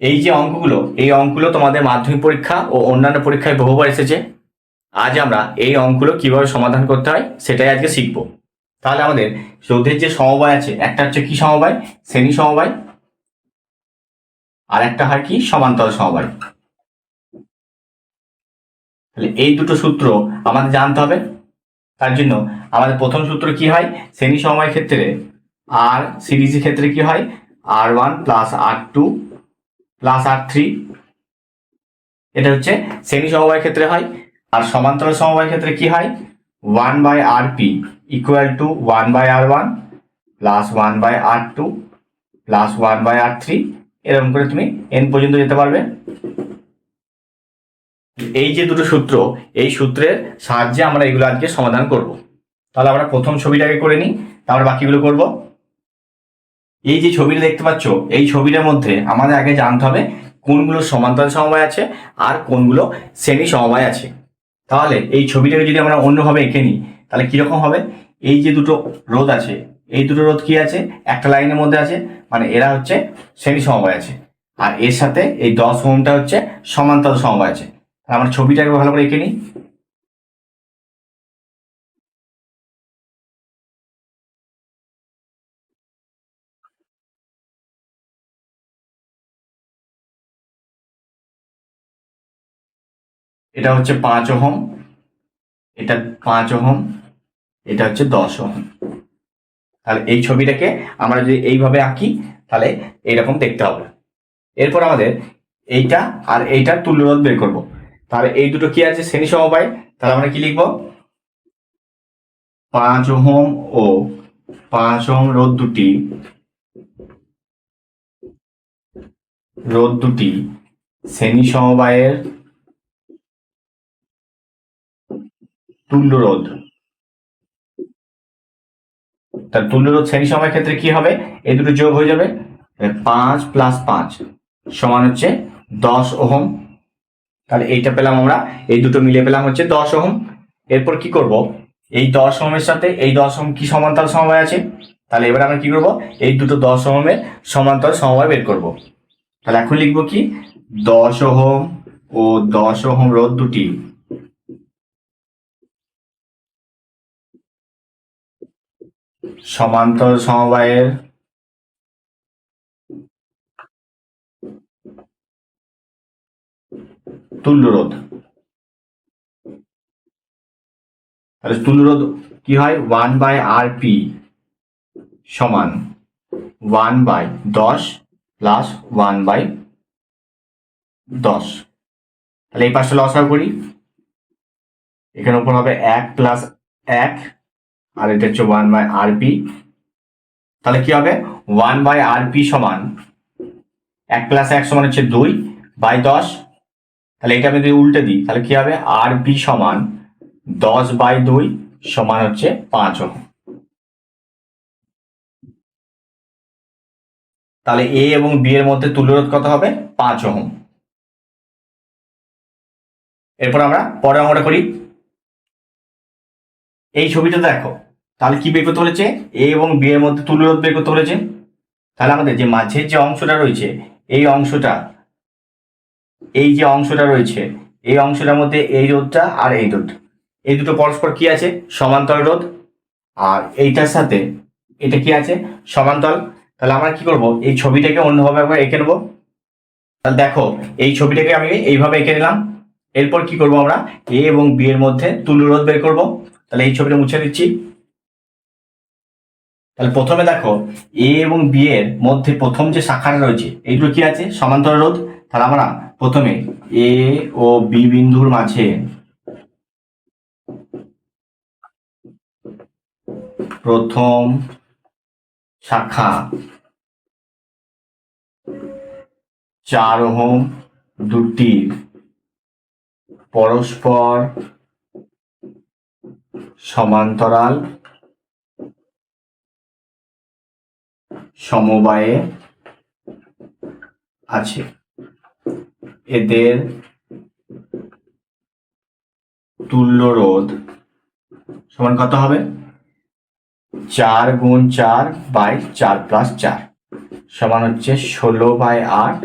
এই যে অঙ্কগুলো, এই অঙ্কগুলো তোমাদের মাধ্যমিক পরীক্ষা ও অন্যান্য পরীক্ষায় বহুবার এসেছে। আজ আমরা এই অঙ্কগুলো কীভাবে সমাধান করতে হয় সেটাই আজকে শিখব। তাহলে আমাদের রোধের যে সমবায় আছে, একটা হচ্ছে কি সমবায়? শ্রেণি সমবায়, আর একটা হয় কি? সমান্তরাল সমবায়। তাহলে এই দুটো সূত্র আমাদের জানতে হবে। তার জন্য আমাদের প্রথম সূত্র কি হয়? শ্রেণি সমবায় ক্ষেত্রে আর সিরিজের ক্ষেত্রে কি হয়? আর ওয়ান প্লাস আর টু প্লাস আর থ্রি এটা হচ্ছে শ্রেণি সমবায়ের ক্ষেত্রে হয়। আর সমান্তরাল সমবায়ের ক্ষেত্রে কি হয়? One by R P equal to one by R one plus one by R two plus one by R three এরকম করে তুমি এন পর্যন্ত যেতে পারবে। এই যে দুটো সূত্র, এই সূত্রের সাহায্যে আমরা এগুলো আজকে সমাধান করব। তাহলে আমরা প্রথম ছবিটাকে করে নিই, তারপর বাকিগুলো করব। এই যে ছবিটা দেখতে পাচ্ছ, এই ছবিটার মধ্যে আমাদের আগে জানতে হবে কোনগুলো সমান্তরাল সমবায় আছে আর কোনগুলো শ্রেণি সমবায় আছে। তাহলে এই ছবিটাকে যদি আমরা অন্যভাবে এঁকে নিই, তাহলে কীরকম হবে? এই যে দুটো রোদ আছে, এই দুটো রোদ কি আছে? একটা লাইনের মধ্যে আছে মানে এরা হচ্ছে শ্রেণি সমবায় আছে। আর এর সাথে এই দশ ওমটা হচ্ছে সমান্তরাল সমবায় আছে। আমরা ছবিটাকে ভালো করে এঁকে নিই। এটা হচ্ছে পাঁচ ওহম, এটা পাঁচ ওহম, এটা হচ্ছে দশ ওহম। তাহলে এই ছবিটাকে আমরা যদি এইভাবে আঁকি, তাহলে এইরকম দেখতে হবে। এরপর আমাদের এইটা আর এইটার তুল্যরোধ বের করব। তাহলে এই দুটো কি আছে? শ্রেণি সমবায়। তাহলে আমরা কি লিখব? পাঁচ ওহম ও পাঁচ ওহম রোধ দুটি রোধ দুটি শ্রেণি সমবায়ের তুল্যরোধ। তার তুল্যরোধ শ্রেণি সময়ের ক্ষেত্রে কি হবে? এই দুটো যোগ হয়ে যাবে পাঁচ প্লাস পাঁচ সমান হচ্ছে দশ ওহম। তাহলে এইটা পেলাম আমরা, এই দুটো মিলে পেলাম হচ্ছে দশ ওহম। এরপর কি করব? এই দশ ওহমের সাথে, এই দশ ওহম কি সমান্তরাল সমবায় আছে? তাহলে এবার আমরা কি করব? এই দুটো দশ ওহমের সমান্তরাল সমবায় বের করব। তাহলে এখন লিখব কি? দশ ওহম ও দশ ওহম রোধ দুটি। সমান্তরাল সমবায়ের তুল্যরোধ। তাহলে তুল্যরোধ কি হয়? ওয়ান বাই আর পি সমান ওয়ান বাই দশ প্লাস ওয়ান বাই দশ। তাহলে এই পাঁচটা লসাগু করি। এখানে উপর হবে এক প্লাস এক আর এটা হচ্ছে ওয়ান বাই আর পি তাহলে কি হবে? ওয়ান বাই আর পি সমান এক প্লাস এক সমান হচ্ছে দুই বাই দশ। তাহলে এটা আমি যদি উল্টে দিই, তাহলে কি হবে? আর পি সমান দশ বাই দুই সমান হচ্ছে পাঁচ ওহম। তাহলে এ এবং বি এর মধ্যে তুল্যরোধ কত হবে? পাঁচ ওহম। এরপর আমরা পরে অঙ্কটা করি। এই ছবিটা দেখো। তাহলে কি বের করতে বলেছে? এ এবং বি এর মধ্যে তুল্যরোধ বের করতে বলেছে। তাহলে আমাদের যে মাঝের যে অংশটা রয়েছে, এই অংশটা, এই যে অংশটা রয়েছে, এই অংশটার মধ্যে এই রোধটা আর এই রোধ। এই দুটো পরস্পর কি আছে? সমান্তরাল রোধ। আর এইটার সাথে এটা কি আছে? সমান্তরাল। তাহলে আমরা কি করব? এই ছবিটাকে অন্যভাবে একবার এঁকে নেব। তাহলে দেখো, এই ছবিটাকে আমি এইভাবে এঁকে নিলাম। এরপর কি করব আমরা? এ এবং বি এর মধ্যে তুল্যরোধ বের করব। তাহলে এই ছবিটা মুছে দিচ্ছি। তাহলে প্রথমে দেখো এ এবং বি এর মধ্যে প্রথম যে শাখাটা রয়েছে, এইগুলো কি আছে? সমান্তরাল রোধ? তাহলে আমরা প্রথমে এ ও বি বিন্দুর মাঝে প্রথম শাখা চার ওহম দুটির পরস্পর সমান্তরাল সমবায়ে আছে। এদের তুল্য রোধ সমান কত হবে? চার গুণ চার বাই চার প্লাস চার। সমান হচ্ছে ষোলো বাই আট,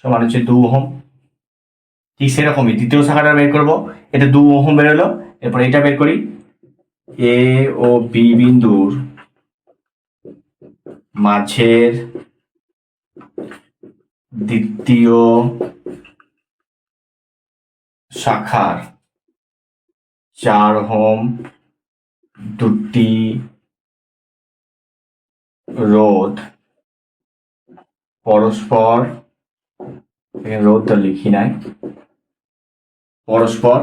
সমান হচ্ছে দু ওহম। ঠিক সেরকমই দ্বিতীয় শাখাটা বের করব, এটা দু ওহম বেরোলো, এরপর এটা বের করি। এ ও বি বিন্দুর মাঝের দ্বিতীয় শাখার চার হোম দুটি রোধ পরস্পর এখানে রোধটা লিখি নাই পরস্পর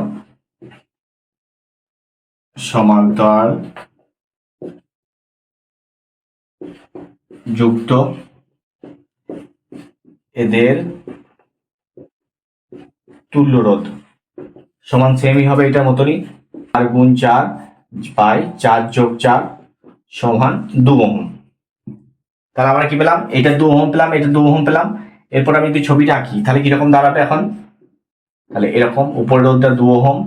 সমান্তরাল যুক্ত এদের তুল্য রোধ সমান সেমই হবে এটার মতনই। চার গুণ চার বাই চার যোগ চার সমান দু ওহম। তাহলে আমরা কি পেলাম? এটা দু ওহম পেলাম, এটা দু ওহম পেলাম। এরপর আমি যদি ছবিটা আঁকি, তাহলে কীরকম দাঁড়াবে এখন? তাহলে এরকম উপর রোধটা দু ওহম,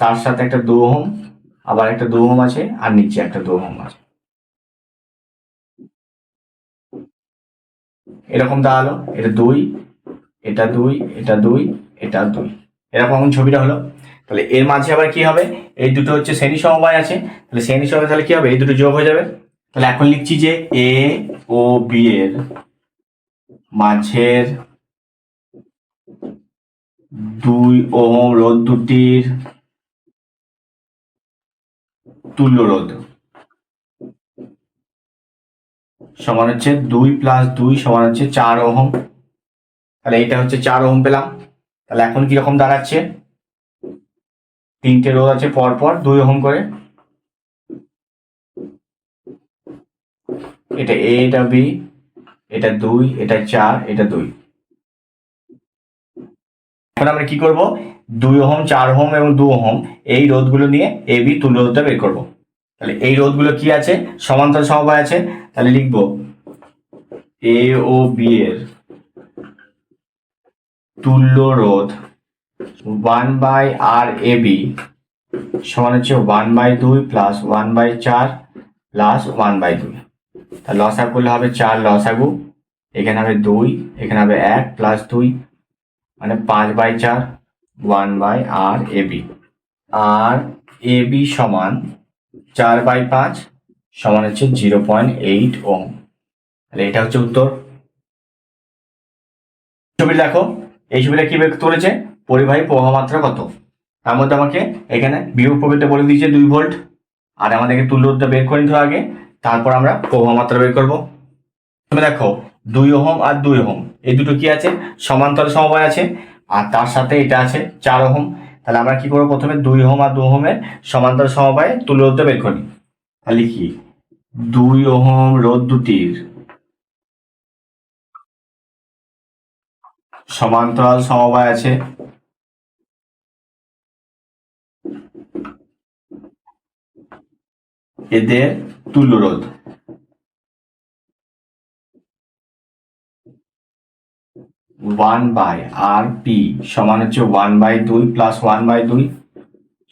তার সাথে একটা দু ওহম, আবার একটা দু ওহম আছে, আর নিচে একটা দু ওহম আছে। এরকম দাঁড়াল, এটা দুই এটা দুই এটা দুই এটা দুই। এরকম ছবিটা হলো। তাহলে এর মাঝে আবার কি হবে? এই দুটো হচ্ছে শ্রেণি সমবায় আছে। তাহলে শ্রেণি সমবায় তাহলে কি হবে? এই দুটো যোগ হয়ে যাবে। তাহলে এখন লিখছি যে এ ও বি এর মাঝের দুই ওহম রোদ দুটির তুল্য রোধ। সমান হচ্ছে দুই প্লাস দুই সমান হচ্ছে চার ওহম। তাহলে এইটা হচ্ছে চার ওহম পেলাম। তাহলে এখন কীরকম দাঁড়াচ্ছে? তিনটে রোধ আছে পর পর দুই ওহম করে। এটা এ এটা বি এটা দুই, এটা চার, এটা দুই। এখন আমরা কি করব? দুই ওহম, চার ওহম এবং দু ওহম, এই রোধগুলো নিয়ে এ বি তুল্য বের করব। তাহলে এই রোধগুলো কি আছে? সমান্তরাল সমবায় আছে। তাহলে লিখব এ ও বি এর তুল্য রোধ one by R A B সমান হচ্ছে ওয়ান বাই দুই প্লাস ওয়ান বাই চার প্লাস ওয়ান বাই দুই। তাহলে লসাগু করলে হবে চার লসাগু, এখানে হবে দুই, এখানে হবে এক প্লাস দুই মানে পাঁচ বাই চার one by R A B R A B সমান চার বাই পাঁচ সমান হচ্ছে জিরো পয়েন্ট এইট ওম। তাহলে এটা হচ্ছে উত্তর। ছবি দেখো, এই ছবিটা কি তুলেছে? পরিবাহী প্রবাহ মাত্রা কত? তার মধ্যে আমাকে এখানে বিয়োগ প্রকৃতি বলে দিয়েছে দুই ভোল্ট। আর আমাদেরকে তুল্যটা বের করে নিতে আগে। তারপর আমরা প্রবাহ মাত্রা বের করব। তুমি দেখো, দুই ওহম আর দুই ওহম, এই দুটো কি আছে? সমান্তরাল সমবায় আছে। আর তার সাথে এটা আছে চার ওহম। তাহলে আমরা কি করব প্রথমে দুই ওহম আর দু ওহমের সমবায় সমবায়ে তুল্যরোধটা বের করি। তাহলে কি? দুই ওহম রোধ দুটির সমান্তরাল সমবায় আছে। এদের তুল্য রোধ। ওয়ান বাই আর পি সমান হচ্ছে ওয়ান বাই দুই প্লাস ওয়ান বাই দুই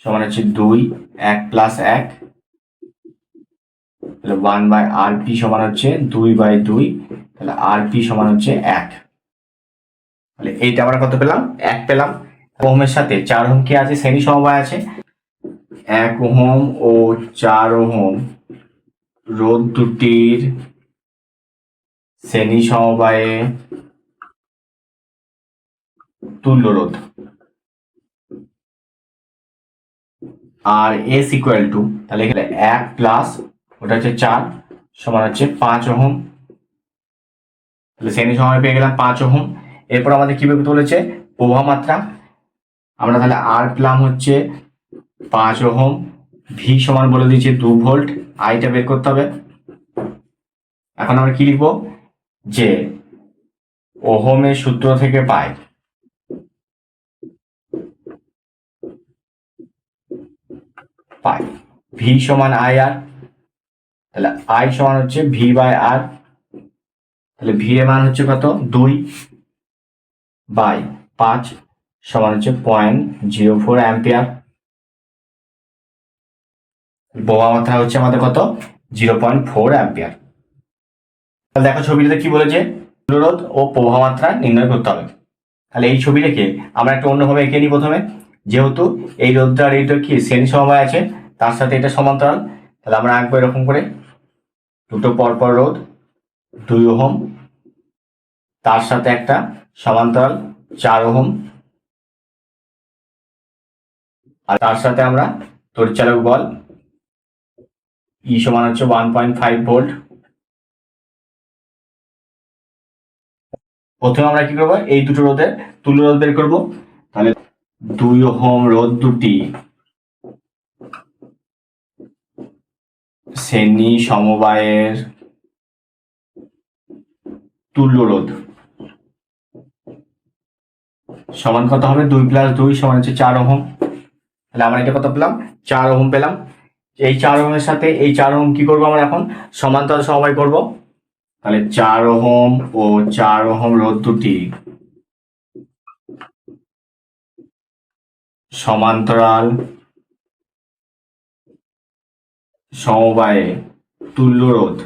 সমান হচ্ছে দুই এক প্লাস এক। তাহলে ওয়ান বাই আর পি সমান হচ্ছে দুই বাই দুই তাহলে আর পি সমান হচ্ছে এক। তাহলে এইটা আমরা কত পেলাম? এক পেলাম। ওহমের সাথে চার ওহম কি আছে? শ্রেণি সমবায় আছে। এক ওহম ও চার ওহম রোধ দুটির শ্রেণি সমবায়ে তুল্য রোধ আর এস ইকুয়াল টু তাহলে এখানে এক প্লাস ওটা হচ্ছে চার, সমান হচ্ছে পাঁচ ওহম। তাহলে শ্রেণি সময় পেয়ে গেলাম পাঁচ ওহম। এরপর আমাদের কি বের বলেছে? প্রবাহ মাত্রা আমরা তাহলে আর প্লাম হচ্ছে পাঁচ ওহম। ভি সমান বলে দিয়েছে দু ভোল্ট। আইটা বের করতে হবে। এখন আমরা কি লিখব? যে ওহমের সূত্র থেকে পাই। পাই। ভি সমান আই আর তাহলে আই সমান হচ্ছে ভি বাই আর তাহলে ভি এর মান হচ্ছে কত? দুই বাই পাঁচ সমান হচ্ছে পয়েন্ট জিরো ফোর অ্যাম্পিয়ার বোমা মাত্রা হচ্ছে আমাদের কত? জিরো পয়েন্ট ফোর অ্যাম্পিয়ার তাহলে দেখো ছবিটাতে কি বলেছে? রোধ ও প্রবাহ মাত্রা নির্ণয় করতে হবে। তাহলে এই ছবি রেখে আমরা একটা অন্যভাবে এঁকে নিই প্রথমে। যেহেতু এই রোদটা আর এইটা কি, শ্রেণি সমবায় আছে, তার সাথে এটা সমান্তরাল, তাহলে আমরা আঁকবো এরকম করে। দুটো পরপর রোদ দুই ওহম, তার সাথে একটা সমান্তরাল, চার ওহম। আর তার সাথে আমরা তড়িৎচালক বল ই সমান হচ্ছে ওয়ান পয়েন্ট ফাইভ ভোল্ট প্রথমে আমরা কি করব? এই দুটো রোধের তুল্য রোধ বের করব। তাহলে দুই ওহম রোধ দুটি। শ্রেণি সমবায়ের তুল্য রোধ। সমান কত হবে? দুই প্লাস দুই সমান হচ্ছে চার ওহম। তাহলে আমরা এটা কত পেলাম? চার ওহম পেলাম। এই চার ওহমের সাথে এই চার ওহম কি করব আমরা এখন? সমান্তরাল সমবায় করব। তাহলে চার ওহম ও চার ওহম রোধ দুটি। সমান্তরাল সমবায়ে তুল্য রোধ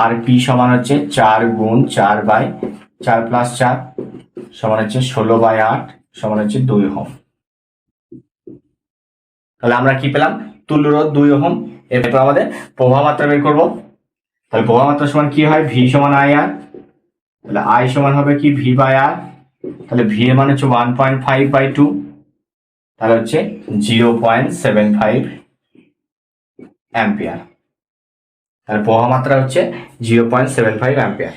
আর পি সমান হচ্ছে চার গুণ চার বাই চার প্লাস চার সমান হচ্ছে ষোলো বাই আট সমান হচ্ছে দুই ওহম। তাহলে আমরা কি পেলাম? তুল্য রোধ দুই ওহম। এরপর আমাদের প্রভাব মাত্রা বের করব। তাহলে প্রভাব মাত্রা সমান কি হয়? ভি সমান আই আর তাহলে আই সমান হবে কি? ভি বাই আর তাহলে ভি এ মানে হচ্ছে one point five by two তাহলে হচ্ছে zero point seven five ampere তাহলে প্রভাব মাত্রা হচ্ছে zero point seven five ampere